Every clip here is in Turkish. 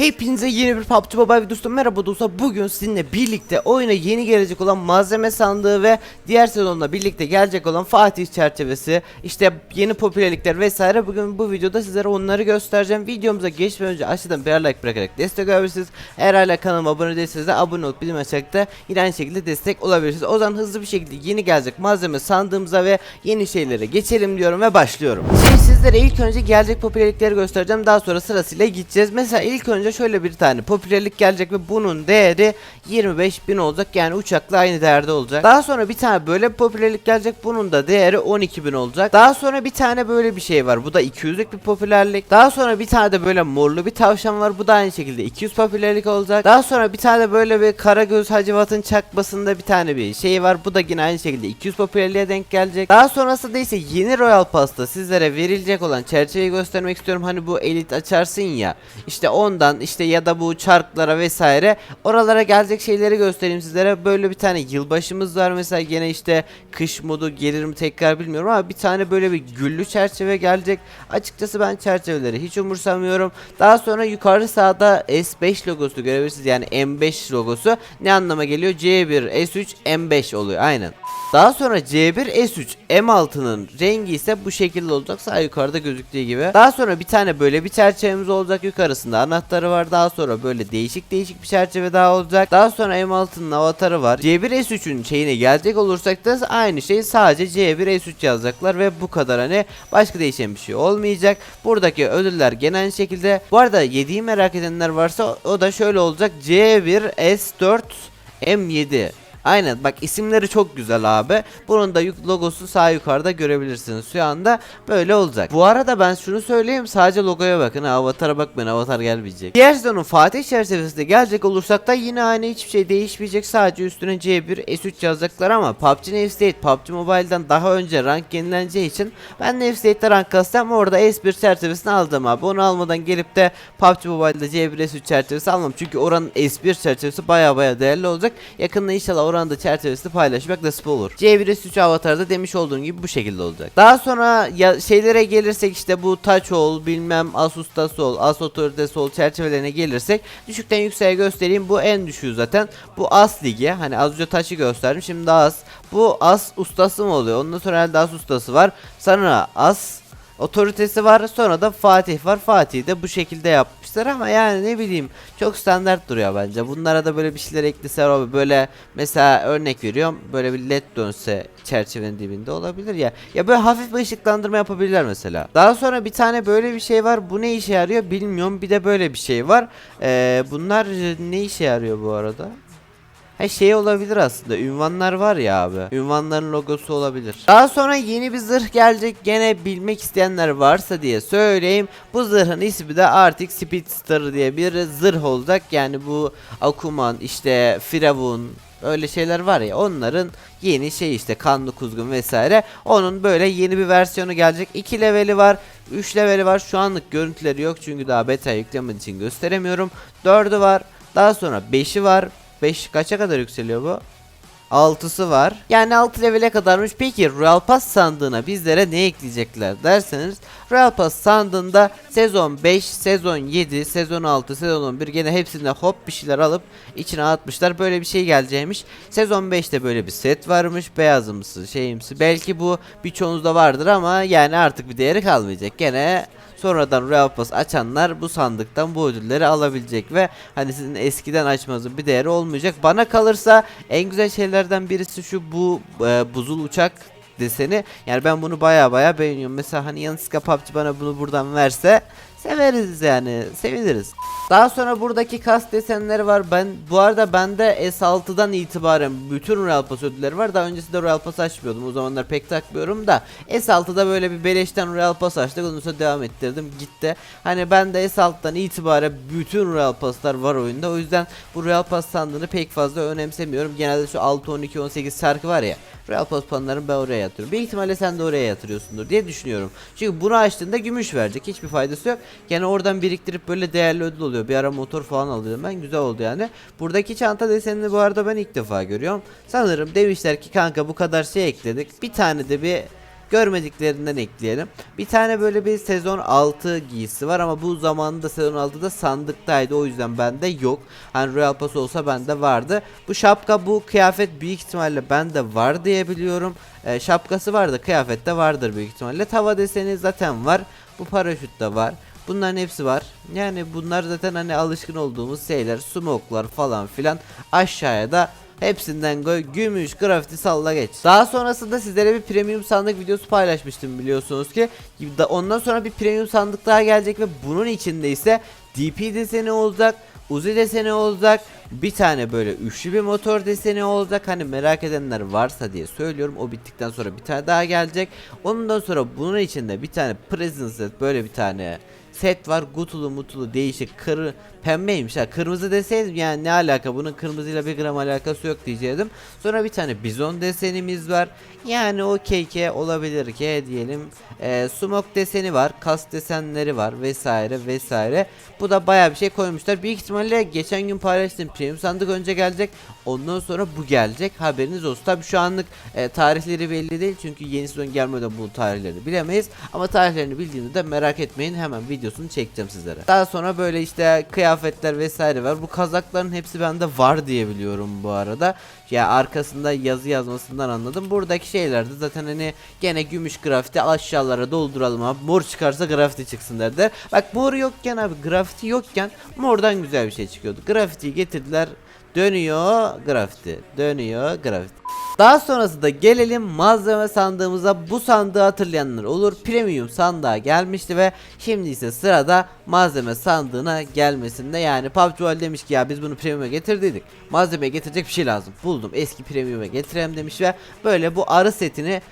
Hepinize yeni bir PUBG Mobile videosu. Merhaba dostlar. Bugün sizinle birlikte oyuna yeni gelecek olan malzeme sandığı ve diğer sezonla birlikte gelecek olan Fatih çerçevesi işte yeni popülerlikler vesaire. Bugün bu videoda sizlere onları göstereceğim. Videomuza geçmeden önce aşağıdan bir like bırakarak destek olabilirsiniz. Eğer hala kanalıma abone değilseniz de abone olup bildirim açarak yine aynı şekilde destek olabilirsiniz. O zaman hızlı bir şekilde yeni gelecek malzeme sandığımıza ve yeni şeylere geçelim diyorum ve başlıyorum. Şimdi sizlere ilk önce gelecek popülerlikleri göstereceğim. Daha sonra sırasıyla gideceğiz. Mesela ilk önce şöyle bir tane popülerlik gelecek ve bunun değeri 25.000 olacak yani uçakla aynı değerde olacak. Daha sonra bir tane böyle popülerlik gelecek bunun da değeri 12.000 olacak. Daha sonra bir tane böyle bir şey var bu da 200'lük bir popülerlik. Daha sonra bir tane de böyle morlu bir tavşan var bu da aynı şekilde 200 popülerlik olacak. Daha sonra bir tane böyle bir Karagöz Hacivat'ın çakmasında bir tane bir şey var bu da yine aynı şekilde 200 popülerliğe denk gelecek. Daha sonrasında ise yeni Royal Pass'ta sizlere verilecek olan çerçeveyi göstermek istiyorum. Hani bu elit açarsın ya işte ondan işte ya da bu çarklara vesaire oralara gelecek şeyleri göstereyim sizlere. Böyle bir tane yılbaşımız var mesela gene işte kış modu gelir mi tekrar bilmiyorum ama bir tane böyle bir güllü çerçeve gelecek. Açıkçası ben çerçeveleri hiç umursamıyorum. Daha sonra yukarı sağda S5 logosu görebilirsiniz yani M5 logosu ne anlama geliyor? C1 S3 M5 oluyor aynen. Daha sonra C1 S3 M6'nın rengi ise bu şekilde olacak sağ yukarıda gözüktüğü gibi. Daha sonra bir tane böyle bir çerçevemiz olacak yukarısında anahtarı var. Daha sonra böyle değişik değişik bir çerçeve daha olacak. Daha sonra M6'nın avatarı var. C1 S3'ün şeyine gelecek olursak da aynı şey sadece C1 S3 yazacaklar ve bu kadar hani başka değişen bir şey olmayacak. Buradaki ödüller genel şekilde. Bu arada 7'yi merak edenler varsa o da şöyle olacak. C1 S4 M7 Aynen bak isimleri çok güzel abi. Bunun da logosu sağ yukarıda görebilirsiniz şu anda. Böyle olacak. Bu arada ben şunu söyleyeyim sadece logoya bakın. Avatara bakmayın avatar gelmeyecek. Diğer sezonun Fatih çerçevesinde gelecek olursak da yine aynı hiçbir şey değişmeyecek. Sadece üstüne C1 S3 yazacaklar ama PUBG Navstate PUBG Mobile'dan daha önce rank yenileneceği için ben Navstate'de rank kastım orada S1 çerçevesini aldım abi. Onu almadan gelip de PUBG Mobile'da C1 S3 çerçevesi almam. Çünkü oranın S1 çerçevesi baya baya değerli olacak. Yakında inşallah oranın da çerçevesini paylaşmak nasip olur. C1 S3 avatarda demiş olduğum gibi bu şekilde olacak. Daha sonra ya şeylere gelirsek işte bu Touch All bilmem Asus'ta Sol, As Authority'de Sol çerçevelerine gelirsek düşükten yükseğe göstereyim. Bu en düşüğü zaten. Bu As ligi. Hani az önce Touch'ı gösterdim. Şimdi As. Bu As ustası mı oluyor? Ondan sonra herhalde As ustası var. Sonra As otoritesi var. Sonra da Fatih var. Fatih de bu şekilde yapmışlar ama yani ne bileyim çok standart duruyor bence. Bunlara da böyle bir şeyler ekleseler abi böyle mesela örnek veriyorum böyle bir led dönse çerçevenin dibinde olabilir ya. Ya böyle hafif bir ışıklandırma yapabilirler mesela. Daha sonra bir tane böyle bir şey var. Bu ne işe yarıyor bilmiyorum. Bir de böyle bir şey var. Ee, bunlar ne işe yarıyor bu arada? Ha şey olabilir aslında. Ünvanlar var ya abi. Ünvanların logosu olabilir. Daha sonra yeni bir zırh gelecek. Gene bilmek isteyenler varsa diye söyleyeyim. Bu zırhın ismi de artık Speedster diye bir zırh olacak. Yani bu Akuman işte Firavun öyle şeyler var ya onların yeni şey işte kanlı kuzgun vesaire onun böyle yeni bir versiyonu gelecek 2 leveli var 3 leveli var şu anlık görüntüleri yok çünkü daha beta yüklemediği için gösteremiyorum 4'ü var daha sonra 5'i var 5 kaça kadar yükseliyor bu? 6'sı var. Yani 6 levele kadarmış. Peki Royal Pass sandığına bizlere ne ekleyecekler derseniz Royal Pass sandığında sezon 5, sezon 7, sezon 6, sezon 11 gene hepsinde hop bir şeyler alıp içine atmışlar. Böyle bir şey geleceğimiş. Sezon 5'te böyle bir set varmış. Beyazımsı, şeyimsi. Belki bu birçoğunuzda vardır ama yani artık bir değeri kalmayacak. Gene sonradan Royal Pass açanlar bu sandıktan bu ödülleri alabilecek ve hani sizin eskiden açmanızın bir değeri olmayacak. Bana kalırsa en güzel şeylerden birisi şu bu e, buzul uçak deseni. Yani ben bunu baya baya beğeniyorum. Mesela hani Yanıska PUBG bana bunu buradan verse severiz yani seviniriz. Daha sonra buradaki kas desenleri var. Ben bu arada bende S6'dan itibaren bütün Royal Pass ödülleri var. Daha öncesinde Royal Pass açmıyordum. O zamanlar pek takmıyorum da S6'da böyle bir beleşten Royal Pass açtık. Ondan sonra devam ettirdim. Gitti. Hani bende S6'dan itibaren bütün Royal Pass'lar var oyunda. O yüzden bu Royal Pass sandığını pek fazla önemsemiyorum. Genelde şu 6 12 18 şarkı var ya. Royal Pass puanlarını ben oraya yatırıyorum. Büyük ihtimalle sen de oraya yatırıyorsundur diye düşünüyorum. Çünkü bunu açtığında gümüş verecek. Hiçbir faydası yok. Yani oradan biriktirip böyle değerli ödül oluyor. Bir ara motor falan alıyorum ben. Güzel oldu yani. Buradaki çanta desenini bu arada ben ilk defa görüyorum. Sanırım demişler ki kanka bu kadar şey ekledik. Bir tane de bir görmediklerinden ekleyelim. Bir tane böyle bir sezon 6 giysi var ama bu zamanında sezon 6'da sandıktaydı o yüzden bende yok. Hani Royal Pass olsa bende vardı. Bu şapka bu kıyafet büyük ihtimalle bende var diye biliyorum. Ee, şapkası vardı kıyafette vardır büyük ihtimalle. Tava deseni zaten var. Bu paraşüt de var. Bunların hepsi var. Yani bunlar zaten hani alışkın olduğumuz şeyler. Smoke'lar falan filan. Aşağıya da hepsinden koy. Gümüş, grafiti salla geç. Daha sonrasında sizlere bir premium sandık videosu paylaşmıştım biliyorsunuz ki. Da- Ondan sonra bir premium sandık daha gelecek ve bunun içinde ise DP deseni olacak. Uzi deseni olacak. Bir tane böyle üçlü bir motor deseni olacak. Hani merak edenler varsa diye söylüyorum. O bittikten sonra bir tane daha gelecek. Ondan sonra bunun içinde bir tane present set böyle bir tane set var. Gutulu mutulu değişik kırı pembeymiş ha. Kırmızı deseydim yani ne alaka bunun kırmızıyla bir gram alakası yok diyecektim. Sonra bir tane bizon desenimiz var. Yani o keke olabilir ki diyelim. Ee, smoke deseni var. Kas desenleri var vesaire vesaire. Bu da baya bir şey koymuşlar. Büyük ihtimalle geçen gün paylaştım. Premium sandık önce gelecek. Ondan sonra bu gelecek. Haberiniz olsun. Tabi şu anlık e, tarihleri belli değil. Çünkü yeni sezon gelmeden bu tarihleri bilemeyiz. Ama tarihlerini bildiğinizde de merak etmeyin. Hemen videosunu çekeceğim sizlere. Daha sonra böyle işte kıyafetler vesaire var. Bu kazakların hepsi bende var diye biliyorum bu arada. Ya arkasında yazı yazmasından anladım. Buradaki şeylerde zaten hani gene gümüş grafiti aşağılara dolduralım abi. Mor çıkarsa grafiti çıksın derler. Bak mor yokken abi grafiti yokken mordan güzel bir şey çıkıyordu. Grafitiyi getirdiler. Dönüyor grafiti. Dönüyor grafiti. Daha sonrasında gelelim malzeme sandığımıza. Bu sandığı hatırlayanlar olur. Premium sandığa gelmişti ve şimdi ise sırada malzeme sandığına gelmesinde. Yani PUBG Mobile demiş ki ya biz bunu premium'a getirdiydik. Malzemeye getirecek bir şey lazım. Buldum eski premium'a getireyim demiş ve böyle bu arı setini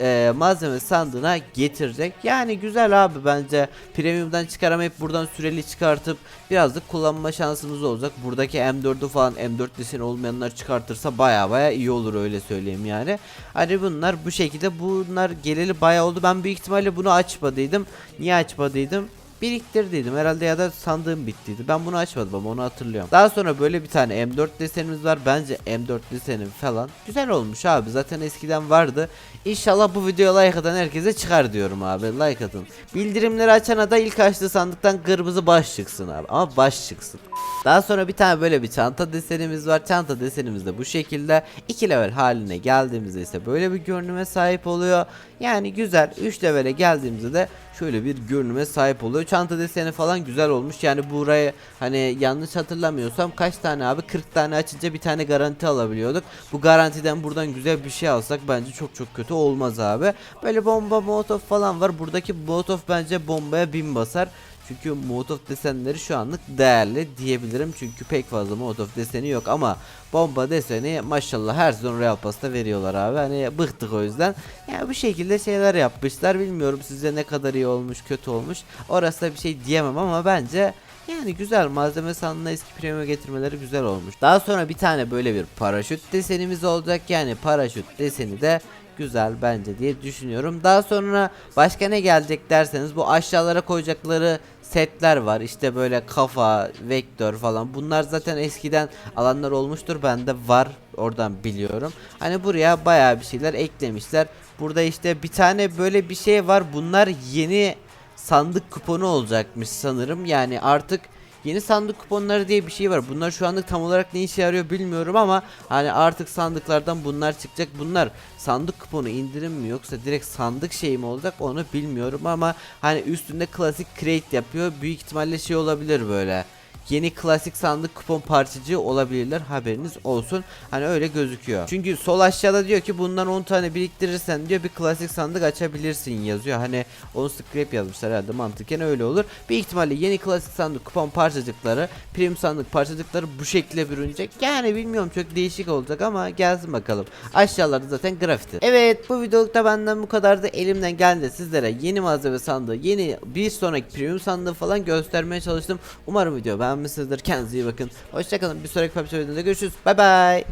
e, malzeme sandığına getirecek. Yani güzel abi bence premium'dan çıkaramayıp buradan süreli çıkartıp birazcık kullanma şansımız olacak. Buradaki M4'ü falan M4 deseni olmayanlar çıkartırsa baya baya iyi olur öyle söyleyeyim yani. Hani bunlar bu şekilde bunlar geleli baya oldu. Ben büyük ihtimalle bunu açmadıydım. Niye açmadıydım? Biriktirdiydim herhalde ya da sandığım bittiydi. Ben bunu açmadım ama onu hatırlıyorum. Daha sonra böyle bir tane M4 desenimiz var. Bence M4 desenim falan güzel olmuş abi. Zaten eskiden vardı. İnşallah bu videoya like atan herkese çıkar diyorum abi. Like atın. Bildirimleri açana da ilk açtığı sandıktan kırmızı baş çıksın abi. Ama baş çıksın. Daha sonra bir tane böyle bir çanta desenimiz var. Çanta desenimiz de bu şekilde. 2 level haline geldiğimizde ise böyle bir görünüme sahip oluyor. Yani güzel. 3 levele geldiğimizde de şöyle bir görünüme sahip oluyor. Çanta deseni falan güzel olmuş. Yani buraya hani yanlış hatırlamıyorsam kaç tane abi 40 tane açınca bir tane garanti alabiliyorduk. Bu garantiden buradan güzel bir şey alsak bence çok çok kötü olmaz abi. Böyle bomba molotof falan var. Buradaki molotof bence bombaya bin basar. Çünkü Molotov desenleri şu anlık değerli diyebilirim. Çünkü pek fazla Molotov deseni yok ama bomba deseni maşallah her sezon Real Pass'ta veriyorlar abi. Hani bıktık o yüzden. Yani bu şekilde şeyler yapmışlar. Bilmiyorum size ne kadar iyi olmuş, kötü olmuş. Orası da bir şey diyemem ama bence yani güzel malzeme sandığına eski premium getirmeleri güzel olmuş. Daha sonra bir tane böyle bir paraşüt desenimiz olacak. Yani paraşüt deseni de güzel bence diye düşünüyorum. Daha sonra başka ne gelecek derseniz bu aşağılara koyacakları setler var. İşte böyle kafa, vektör falan. Bunlar zaten eskiden alanlar olmuştur. Bende var. Oradan biliyorum. Hani buraya bayağı bir şeyler eklemişler. Burada işte bir tane böyle bir şey var. Bunlar yeni sandık kuponu olacakmış sanırım. Yani artık Yeni sandık kuponları diye bir şey var. Bunlar şu anlık tam olarak ne işe yarıyor bilmiyorum ama hani artık sandıklardan bunlar çıkacak. Bunlar sandık kuponu indirim mi yoksa direkt sandık şey mi olacak onu bilmiyorum ama hani üstünde klasik crate yapıyor. Büyük ihtimalle şey olabilir böyle yeni klasik sandık kupon parçacığı olabilirler haberiniz olsun. Hani öyle gözüküyor. Çünkü sol aşağıda diyor ki bundan 10 tane biriktirirsen diyor bir klasik sandık açabilirsin yazıyor. Hani onu scrap yazmışlar herhalde mantıken öyle olur. Bir ihtimalle yeni klasik sandık kupon parçacıkları, prim sandık parçacıkları bu şekilde bürünecek. Yani bilmiyorum çok değişik olacak ama gelsin bakalım. Aşağılarda zaten grafiti. Evet bu videolukta benden bu kadardı. Elimden geldi sizlere yeni malzeme sandığı, yeni bir sonraki premium sandığı falan göstermeye çalıştım. Umarım video beğenmişsinizdir. Kendinize iyi bakın. Hoşçakalın. Bir sonraki PUBG videoda görüşürüz. Bay bay.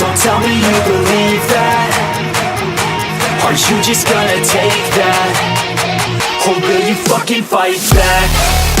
Don't tell me you believe that Are you just gonna take that Or will you fucking fight back?